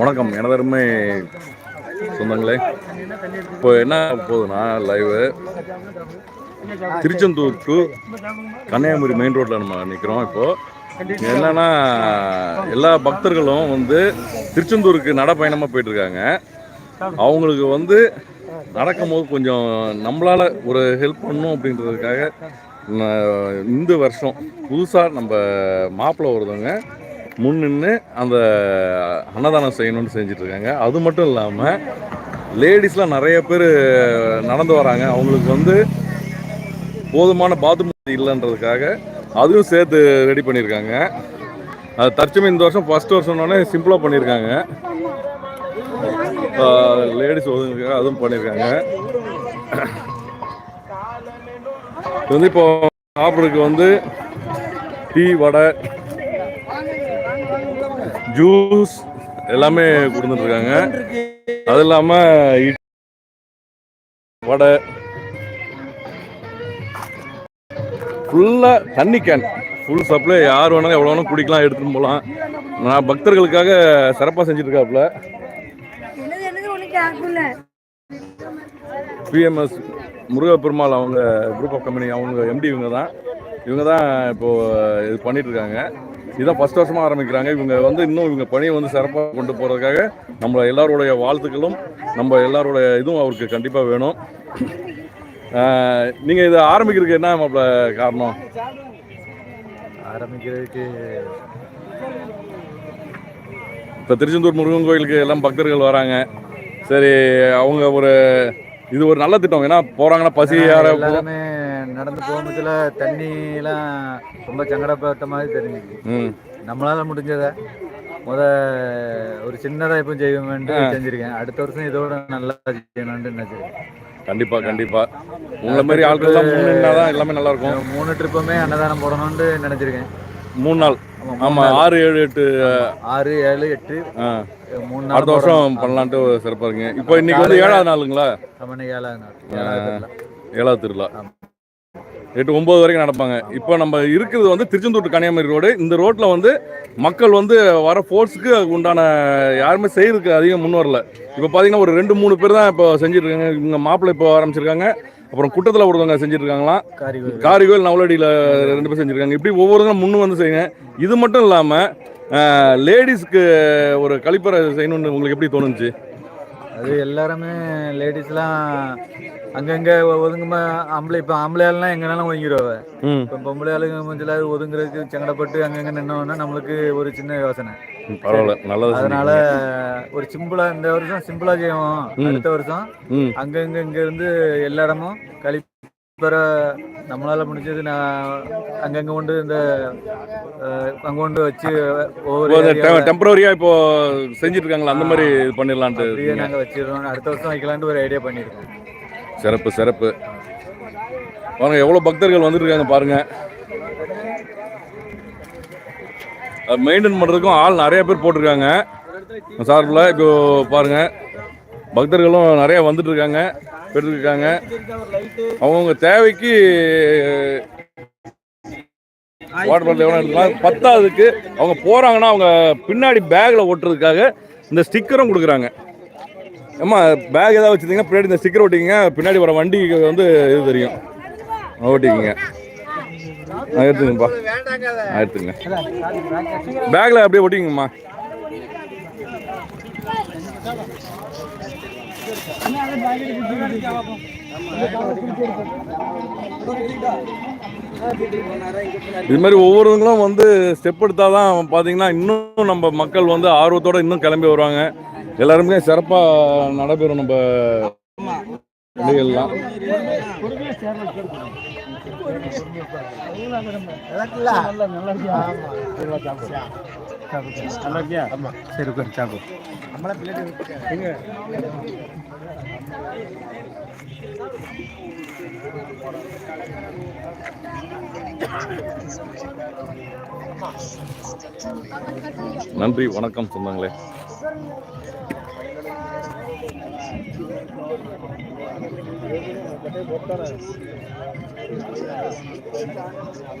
வணக்கம். எனதருமை சொந்தங்களே இப்போ என்ன போகுதுன்னா live Tiruchendur to Kanyakumari main ரோட்டில் நம்ம நிற்கிறோம் இப்போது என்னென்னா எல்லா பக்தர்களும் வந்து திருச்செந்தூருக்கு நடைப்பயணமாக போயிட்டுருக்காங்க. அவங்களுக்கு வந்து நடக்கும்போது கொஞ்சம் நம்மளால் ஒரு ஹெல்ப் பண்ணணும் அப்படின்றதுக்காக இந்த வருஷம் புதுசாக நம்ம மாப்பிள்ளை ஒருத்தவங்க முன் நின்று அந்த அன்னதானம் செய்யணும்னு செஞ்சிட்ருக்காங்க. அது மட்டும் இல்லாமல் லேடிஸ்லாம் நிறைய பேர் நடந்து வராங்க. அவங்களுக்கு வந்து போதுமான பாத்ரூம் இல்லைன்றதுக்காக அதுவும் சேர்த்து ரெடி பண்ணியிருக்காங்க. அது தற்சமயம் இந்த வருஷம் ஃபர்ஸ்ட் வருஷம்னோடனே சிம்பிளாக பண்ணியிருக்காங்க. லேடிஸ் ஒதுங்க அதுவும் பண்ணியிருக்காங்க. இது வந்து இப்போ சாப்பிட்றதுக்கு வந்து டீ வடை ஜூஸ் எல்லாமே கொடுத்துட்டு இருக்காங்க அது இல்லாமல் வடை. ஃபுல்லாக தண்ணி கேன் ஃபுல் சப்ளை யார் வேணாலும் எவ்வளோ வேணாலும் குடிக்கலாம் எடுத்துன்னு போகலாம் நான் பக்தர்களுக்காக சிறப்பாக கேட்கல பிஎம்எஸ் முருகப்பெருமாள் அவங்க குரூப் ஆஃப் கம்பெனி அவங்க எம்டி இவங்க தான் இவங்க தான் இப்போது இது பண்ணிட்டு இதுதான் ஃபர்ஸ்ட் வருஷமாக ஆரம்பிக்கிறாங்க. இவங்க வந்து இன்னும் இவங்க பணியை வந்து சிறப்பாக கொண்டு போகிறதுக்காக நம்ம எல்லாருடைய வாழ்த்துக்களும் நம்ம எல்லாருடைய இதுவும் அவருக்கு கண்டிப்பாக வேணும். நீங்கள் இதை ஆரம்பிக்கிறதுக்கு என்ன மாப்பிள காரணம்? ஆரம்பிக்கிறதுக்கு இப்போ திருச்செந்தூர் முருகன் கோயிலுக்கு எல்லாம் பக்தர்கள் வராங்க. சரி அவங்க ஒரு இது ஒரு நல்ல திட்டம். ஏன்னா போகிறாங்கன்னா பசி யார நடந்து தண்ணி எல்லாம் ரொம்ப சங்கடப்பட்ட மாதிரி தெரிஞ்சுச்சு ம். நம்மளால முடிஞ்சதை முத ஒரு சின்னதா இப்போ செய்வோம்னு செஞ்சிருக்கேன். அடுத்த வருஷம் இதோட நல்லா செய்யணும்னு நினைச்சிருக்கேன். கண்டிப்பா கண்டிப்பா. உங்களை மாதிரி தான் எல்லாமே நல்லா இருக்கும். மூணு ட்ரிப்புமே அன்னதானம் போடணும்னு நினைச்சிருக்கேன். மூணு நாள். ஆமா ஆறு ஏழு எட்டு. ஆறு ஏழு எட்டு. மூணு நாள் அடுத்த வருஷம் பண்ணலான்ட்டு சிறப்பா இருக்குங்க. இப்போ இன்னைக்கு வந்து ஏழாவது நாளுங்களா? நம்ம ஏழாவது நாள். ஏழாவது திருவிழா. ஆமா. எட்டு ஒன்பது வரைக்கும் நடப்பாங்க. இப்போ நம்ம இருக்கிறது வந்து திருச்செந்தூர் to கன்னியாகுமரி ரோடு இந்த ரோட்ல வந்து மக்கள் வந்து வர ஃபோர்ஸுக்கு உண்டான யாருமே செய்யறதுக்கு அதிகம் முன் வரல. இப்போ பார்த்தீங்கன்னா ஒரு ரெண்டு மூணு பேர் தான் இப்போ செஞ்சுட்டு இருக்காங்க இவங்க மாப்பிள்ளை இப்போ ஆரம்பிச்சிருக்காங்க. அப்புறம் குட்டத்தில் ஒருத்தவங்க காரிகோவில். காரிகோயில் நவலடியில் ரெண்டு பேர் செஞ்சுருக்காங்க. இப்படி ஒவ்வொருத்தரும் முன்னு வந்து செய்யுங்க. இது மட்டும் இல்லாமல் லேடிஸ்க்கு ஒரு கழிப்பறை செய்யணும்னு உங்களுக்கு எப்படி தோணுச்சு? அது எல்லாருமே லேடிஸ்லாம் அங்கங்க ஒதுங்குமா ஆம்பளை இப்போ ஆம்பளை ஆளுலாம் எங்கனாலும் ஒதுங்கிடுவாங்க இப்போ பொம்பளை ஆளுங்க கொஞ்சம் ஒதுங்குறதுக்கு சங்கடப்பட்டு அங்கங்க நின்னோன்னா நம்மளுக்கு ஒரு சின்ன யோசனை. பரவாயில்ல. நல்லது அதனால ஒரு சிம்பிளா இந்த வருஷம் சிம்பிளா செய்வோம். அடுத்த வருஷம் அங்கங்க இங்க இருந்து எல்லா இடமும் கழிப்பற நம்மளால முடிஞ்சது நான் அங்கங்க கொண்டு இந்த அங்க கொண்டு வச்சு ஒவ்வொரு area-ல டெம்பரரியா இப்போ செஞ்சுட்டு இருக்காங்களா அந்த மாதிரி இது பண்ணிடலான்ட்டு அப்படியே இருக்கீங்க. நாங்க வச்சிருக்கோம் அடுத்த வருஷம் வைக்கலான்ட்டு ஒரு ஐடியா பண்ணிருக்கோம் சிறப்பு சிறப்பு. பாருங்க எவ்வளவு பக்தர்கள் வந்துட்டு இருக்காங்க பாருங்க மெயின்டைன் பண்றதுக்கும் ஆள் நிறைய பேர் போட்டிருக்காங்க. சார்பில் இப்போ பாருங்க பக்தர்களும் நிறைய வந்துட்டு இருக்காங்க. போயிட்டு இருக்காங்க அவங்கவுங்க தேவைக்கு வாட்டர் பாட்டில் எவ்வளோ எடுத்துக்கலாம் பத்தாவதுக்கு அவங்க போறாங்கன்னா அவங்க பின்னாடி பேக்ல ஒட்டுறதுக்காக இந்த ஸ்டிக்கரும் கொடுக்குறாங்க. ஏம்மா பேக் ஏதாவது வச்சிருந்தீங்கன்னா பின்னாடி இந்த ஸ்டிக்கர் ஒட்டிக்கிங்க பின்னாடி வர வண்டிக்கு வந்து இது தெரியும். ஓட்டிக்கிங்க. எடுத்துங்கப்பா ஆ, எடுத்துங்க பேக்கில் அப்படியே ஒட்டிங்கம்மா இது மாதிரி ஒவ்வொருவங்களும் வந்து ஸ்டெப் எடுத்தால் தான் பார்த்தீங்கன்னா இன்னும் நம்ம மக்கள் வந்து ஆர்வத்தோட இன்னும் கிளம்பி வருவாங்க. எல்லாருமே சிறப்பாக நடைபெறும் நம்ம நிகழ்லாம் சரி உட்காரு, சாப்பிடு. நன்றி வணக்கம் சொந்தங்களே.